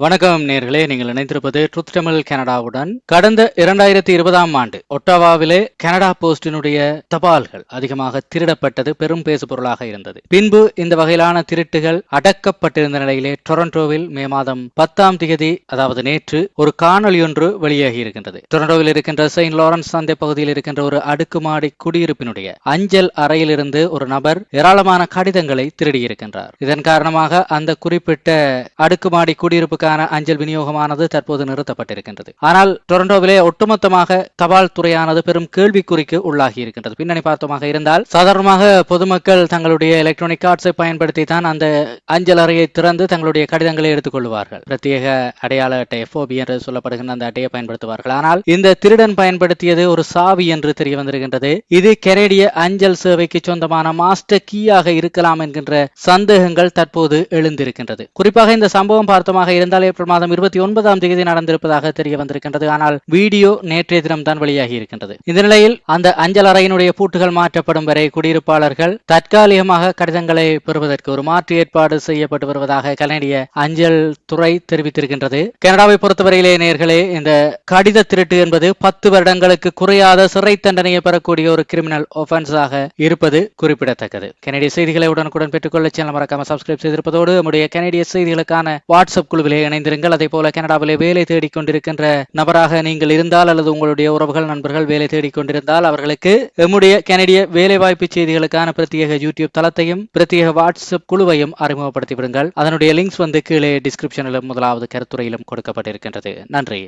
வணக்கம் நேர்களே நீங்கள் இணைந்திருப்பது ட்ருத் தமிழ் கனடாவுடன் கடந்த இரண்டாயிரத்தி இருபதாம் ஆண்டு ஒட்டாவாவிலே கனடா போஸ்டினுடைய தபால்கள் அதிகமாக திருடப்பட்டது பெரும் பேசுபொருளாக இருந்தது. பின்பு இந்த வகையிலான திருட்டுகள் அடக்கப்பட்டிருந்த நிலையிலே டொரண்டோவில் மே மாதம் பத்தாம் தேதி அதாவது நேற்று ஒரு காணொலி ஒன்று வெளியாகி இருக்கின்றது. டொரண்டோவில் இருக்கின்ற செயின்ட் லாரன்ஸ் சந்தை பகுதியில் இருக்கின்ற ஒரு அடுக்குமாடி குடியிருப்பினுடைய அஞ்சல் அறையிலிருந்து ஒரு நபர் ஏராளமான கடிதங்களை திருடியிருக்கின்றார். இதன் காரணமாக அந்த குறிப்பிட்ட அடுக்குமாடி குடியிருப்புக்கான அஞ்சல் விநியோகமானது தற்போது நிறுத்தப்பட்டிருக்கின்றது. ஆனால் டொரண்டோவிலே ஒட்டுமொத்தமாக தபால் துறையானது பெரும் கேள்விக்குறிக்கு உள்ளாகி இருக்கின்றது. பின்னணி பார்த்தமாக இருந்தால் சாதாரணமாக பொதுமக்கள் தங்களுடைய எலக்ட்ரானிக் கார்ட்ஸை பயன்படுத்தி தான் அந்த அஞ்சல் அறையை திறந்து தங்களுடைய கடிதங்களை எடுத்துக் கொள்வார்கள். பிரத்யேக அடையாள அட்டை எஃப்ஓபி என்று சொல்லப்படுகின்ற அந்த அட்டையை பயன்படுத்துவார்கள். ஆனால் இந்த திருடன் பயன்படுத்தியது ஒரு சாவி என்று தெரிய வந்திருக்கின்றது. இது கெனடிய அஞ்சல் சேவைக்கு சொந்தமான மாஸ்டர் கீயாக இருக்கலாம் என்கின்ற சந்தேகங்கள் தற்போது எழுந்திருக்கின்றது. குறிப்பாக இந்த சம்பவம் பார்த்தமாக இருந்தால் ஏப்ரல் மாதம் இருபத்தி ஒன்பதாம் தேதி நடந்திருப்பதாக தெரிய வந்திருக்கின்றது. ஆனால் வீடியோ நேற்றைய தினம்தான் வெளியாகி இருக்கின்றது. இந்த நிலையில் அந்த அஞ்சல் அறையினுடைய பூட்டுகள் மாற்றப்படும் வரை குடியிருப்பாளர்கள் தற்காலிகமாக கடிதங்களை பெறுவதற்கு ஒரு மாற்று ஏற்பாடு செய்யப்பட்டு வருவதாக கனடிய அஞ்சல் துறை தெரிவித்திருக்கின்றது. கனடாவை பொறுத்தவரையிலே நேர்களே இந்த கடித திருட்டு என்பது பத்து வருடங்களுக்கு குறையாத சிறை தண்டனையை பெறக்கூடிய ஒரு கிரிமினல் ஒஃபென்ஸாக இருப்பது குறிப்பிடத்தக்கது. கனடிய செய்திகளை உடனுக்குடன் பெற்றுக்கொள்ள சேனல் மறக்காம சப்ஸ்கிரைப் செய்திருப்பதோடு நம்முடைய கனடிய செய்திகளுக்கான வாட்ஸ்அப் குழுவிலே இணைந்திருங்கள். அதே போல கனடாவிலே வேலை தேடிக் கொண்டிருக்கின்ற நபராக நீங்கள் இருந்தால் அல்லது உங்களுடைய உறவுகள் நண்பர்கள் வேலை தேடிக் கொண்டிருந்தால் அவர்களுக்கு நம்முடைய கனடிய வேலைவாய்ப்பு செய்திகளுக்கான பிரத்யேக யூடியூப் தளத்தையும் பிரத்யேக வாட்ஸ்அப் குழுவையும் அறிமுகப்படுத்தி விடுங்கள் அதனுடைய லிங்க்ஸ் வந்து கீழே டிஸ்கிரிப்ஷனிலும் முதலாவது கருத்துறையிலும் கொடுக்கப்பட்டிருக்கின்றது. நன்றி.